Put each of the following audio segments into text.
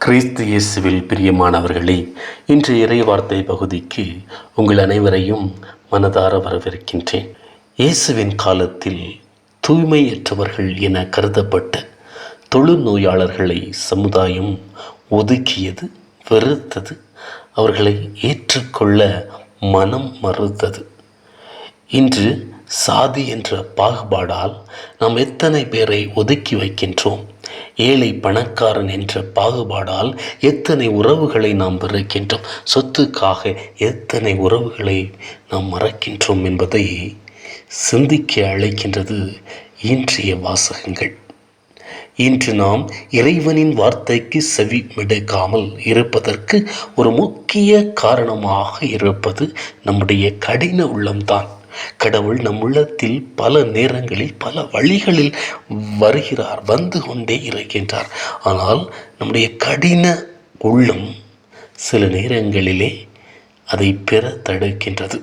கிறிஸ்து இயேசுவில் பிரியமானவர்களே இன்று இறைவார்த்தை பகுதிக்கு உங்கள் அனைவரையும் மனதார வரவிருக்கின்றேன் இயேசுவின் காலத்தில் தூய்மையற்றவர்கள் என கருதப்பட்ட தொழுநோயாளர்களை சமுதாயம் ஒதுக்கியது வெறுத்தது அவர்களை ஏற்றுக்கொள்ள மனம் மறுத்தது. இன்று சாதி என்ற பாகுபாடால் நாம் எத்தனை பேரை ஒதுக்கி வைக்கின்றோம்? ஏழை பணக்காரன் என்ற பாகுபாடால் எத்தனை உறவுகளை நாம் வெறுக்கின்றோம்? சொத்துக்காக எத்தனை உறவுகளை நாம் மறக்கின்றோம் என்பதை சிந்திக்க அழைக்கின்றது இன்றைய வாசகங்கள். இன்று நாம் இறைவனின் வார்த்தைக்கு செவி மிடுக்காமல் இருப்பதற்கு ஒரு முக்கிய காரணமாக இருப்பது நம்முடைய கடின உள்ளம்தான். கடவுள் நம் உள்ளத்தில் பல நேரங்களில் பல வழிகளில் வருகிறார் வந்து கொண்டே இருக்கின்றார். ஆனால் நம்முடைய கடின உள்ளம் சில நேரங்களிலே அதை பெற தடுக்கின்றது.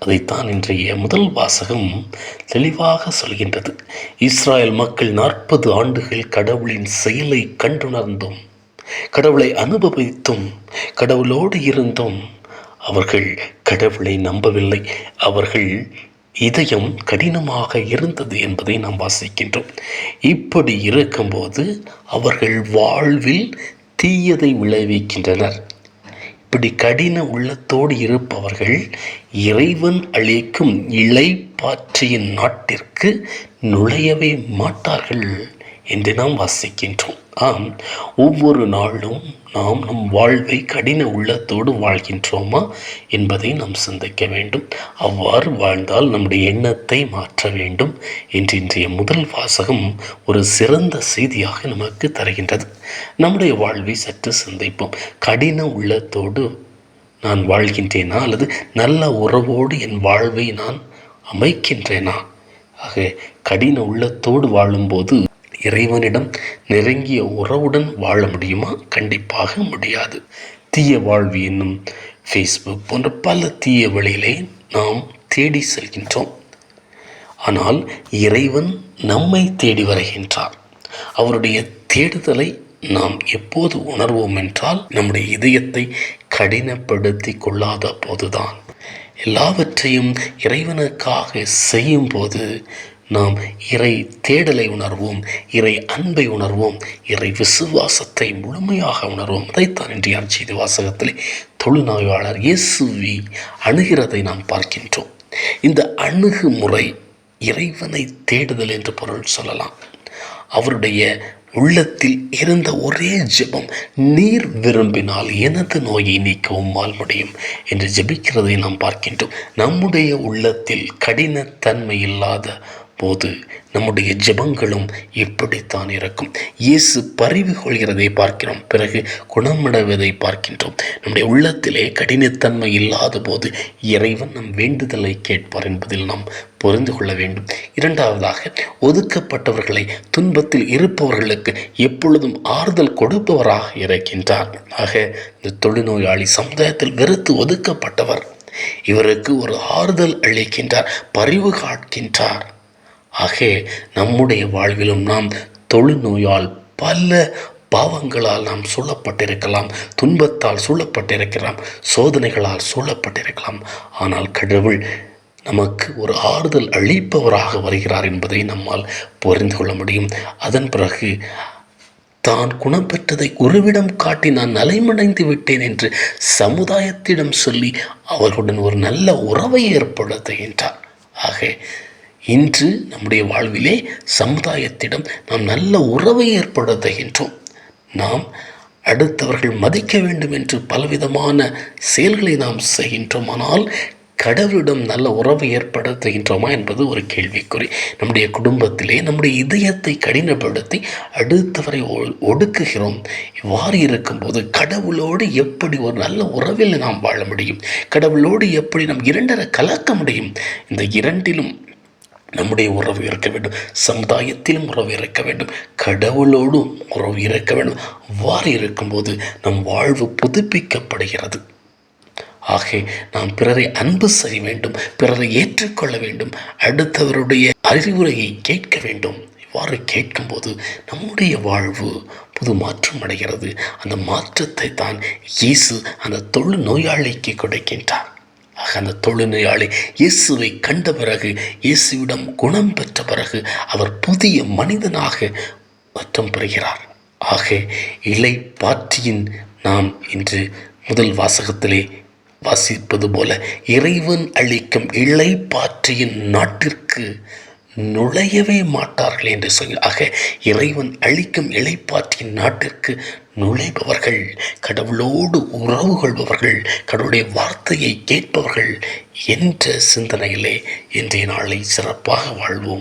அதைத்தான் இன்றைய முதல் வாசகம் தெளிவாக சொல்கின்றது. இஸ்ராயல் மக்கள் நாற்பது ஆண்டுகள் கடவுளின் செயலை கண்டுணர்ந்தும் கடவுளை அனுபவித்தும் கடவுளோடு இருந்தும் அவர்கள் கடவுளை நம்பவில்லை. அவர்கள் இதயம் கடினமாக இருந்தது என்பதை நாம் வாசிக்கின்றோம். இப்படி இருக்கும்போது அவர்கள் வாழ்வில் தீயதை விளைவிக்கின்றனர். இப்படி கடின உள்ளத்தோடு இருப்பவர்கள் இறைவன் அளிக்கும் இளைப்பாற்றியின் நாட்டிற்கு நுழையவே மாட்டார்கள் என்று நாம் வாசிக்கின்றோம். ஆம் ஒவ்வொரு நாளும் நாம் நம் வாழ்வை கடின உள்ளத்தோடு வாழ்கின்றோமா என்பதை நாம் சிந்திக்க வேண்டும். அவ்வாறு வாழ்ந்தால் நம்முடைய எண்ணத்தை மாற்ற வேண்டும் என்று இன்றைய முதல் வாசகம் ஒரு சிறந்த செய்தியாக நமக்கு தருகின்றது. நம்முடைய வாழ்வை சற்று சிந்திப்போம். கடின உள்ளத்தோடு நான் வாழ்கின்றேனா அல்லது நல்ல உறவோடு என் வாழ்வை நான் அமைக்கின்றேனா? ஆக கடின உள்ளத்தோடு வாழும்போது இறைவனிடம் நெருங்கிய உறவுடன் வாழ முடியுமா? கண்டிப்பாக முடியாது. தீய வாழ்வு என்னும் ஃபேஸ்புக் போன்ற பல தீய வழியிலே நாம் தேடி செல்கின்றோம். ஆனால் இறைவன் நம்மை தேடி வருகின்றார். அவருடைய தேடுதலை நாம் எப்போது உணர்வோம் என்றால் நம்முடைய இதயத்தை கடினப்படுத்தி கொள்ளாத போதுதான். எல்லாவற்றையும் இறைவனுக்காக செய்யும்போது நாம் இறை தேடலை உணர்வோம் இறை அன்பை உணர்வோம் இறை விசுவாசத்தை முழுமையாக உணர்வோம். அதைத்தான் இன்றைய செய்தி வாசகத்திலே தொழுநோயாளர் இயேசுவி அணுகிறதை நாம் பார்க்கின்றோம். இந்த அணுகுமுறை இறைவனை தேடுதல் என்று பொருள் சொல்லலாம். அவருடைய உள்ளத்தில் இருந்த ஒரே ஜெபம் நீர் விரும்பினால் எனது நோயை நீக்கவும் வாழ் முடியும் என்று ஜெபிக்கிறதை நாம் பார்க்கின்றோம். நம்முடைய உள்ளத்தில் கடினத்தன்மை இல்லாத போது நம்முடைய ஜெபங்களும் இப்படித்தான் இருக்கும். இயேசு பரிவு கொள்கிறதை பார்க்கிறோம். பிறகு குணமடைவதை பார்க்கின்றோம். நம்முடைய உள்ளத்திலே கடினத்தன்மை இல்லாத போது இறைவன் நம் வேண்டுதலை கேட்பார் என்பதில் நாம் புரிந்து கொள்ள வேண்டும். இரண்டாவதாக ஒதுக்கப்பட்டவர்களை துன்பத்தில் இருப்பவர்களுக்கு எப்பொழுதும் ஆறுதல் கொடுப்பவராக இருக்கின்றார். ஆக இந்த தொழுநோயாளி சமுதாயத்தில் வெறுத்து ஒதுக்கப்பட்டவர் இவருக்கு ஒரு ஆறுதல் அளிக்கின்றார் பரிவு காட்கின்றார். ஆக நம்முடைய வாழ்விலும் நாம் தொழுநோயால் பல பாவங்களால் நாம் சூழப்பட்டிருக்கலாம் துன்பத்தால் சூழப்பட்டிருக்கலாம் சோதனைகளால் சூழப்பட்டிருக்கலாம் ஆனால் கடவுள் நமக்கு ஒரு ஆறுதல் அளிப்பவராக வருகிறார் என்பதை நம்மால் புரிந்து கொள்ள முடியும். அதன் பிறகு தான் குணப்பெற்றதை குருவிடம் காட்டி நான் நலைமடைந்து விட்டேன் என்று சமுதாயத்திடம் சொல்லி அவர்களுடன் ஒரு நல்ல உறவை ஏற்படுத்துகின்றார். ஆக இன்று நம்முடைய வாழ்விலே சமுதாயத்திடம் நாம் நல்ல உறவை ஏற்படுத்துகின்றோம். நாம் அடுத்தவர்கள் மதிக்க வேண்டும் என்று பலவிதமான செயல்களை நாம் செய்கின்றோம். ஆனால் கடவுளிடம் நல்ல உறவை ஏற்படுத்துகின்றோமா என்பது ஒரு கேள்விக்குறி. நம்முடைய குடும்பத்திலே நம்முடைய இதயத்தை கடினப்படுத்தி அடுத்தவரை ஒடுக்குகிறோம். இவ்வாறு இருக்கும்போது கடவுளோடு எப்படி ஒரு நல்ல உறவில் நாம் வாழ முடியும்? கடவுளோடு எப்படி நாம் இரண்டரை கலக்க முடியும்? இந்த இரண்டிலும் நம்முடைய உறவு இருக்க வேண்டும். சமுதாயத்திலும் உறவு இருக்க வேண்டும். கடவுளோடும் உறவு இருக்க வேண்டும். அவ்வாறு இருக்கும்போது நம் வாழ்வு புதுப்பிக்கப்படுகிறது. ஆக நாம் பிறரை அன்பு செய்ய வேண்டும். பிறரை ஏற்றுக்கொள்ள வேண்டும். அடுத்தவருடைய அறிவுரையை கேட்க வேண்டும். இவ்வாறு கேட்கும்போது நம்முடைய வாழ்வு புது மாற்றம் அடைகிறது. அந்த மாற்றத்தை தான் இயேசு அந்த தொழு நோயாளிக்கு கொடுக்கின்றார். ஆக அந்த தொழுநோயாளி இயேசுவை கண்ட பிறகு இயேசுவிடம் குணம் பெற்ற பிறகு அவர் புதிய மனிதனாக மாற்றம் பெறுகிறார். ஆக இலை பாற்றியின் நாம் இன்று முதல் வாசகத்திலே வாசிப்பது போல இறைவன் அளிக்கும் இலை பாற்றியின் நாட்டிற்கு நுழையவே மாட்டார்கள் என்று சொல்லி ஆக இறைவன் அளிக்கும் இலைப்பாற்றியின் நாட்டிற்கு நுழைபவர்கள் கடவுளோடு உறவு கொள்பவர்கள் கடவுளுடைய வார்த்தையை கேட்பவர்கள் என்ற சிந்தனையிலே இன்றைய நாளை சிறப்பாக வாழ்வோம்.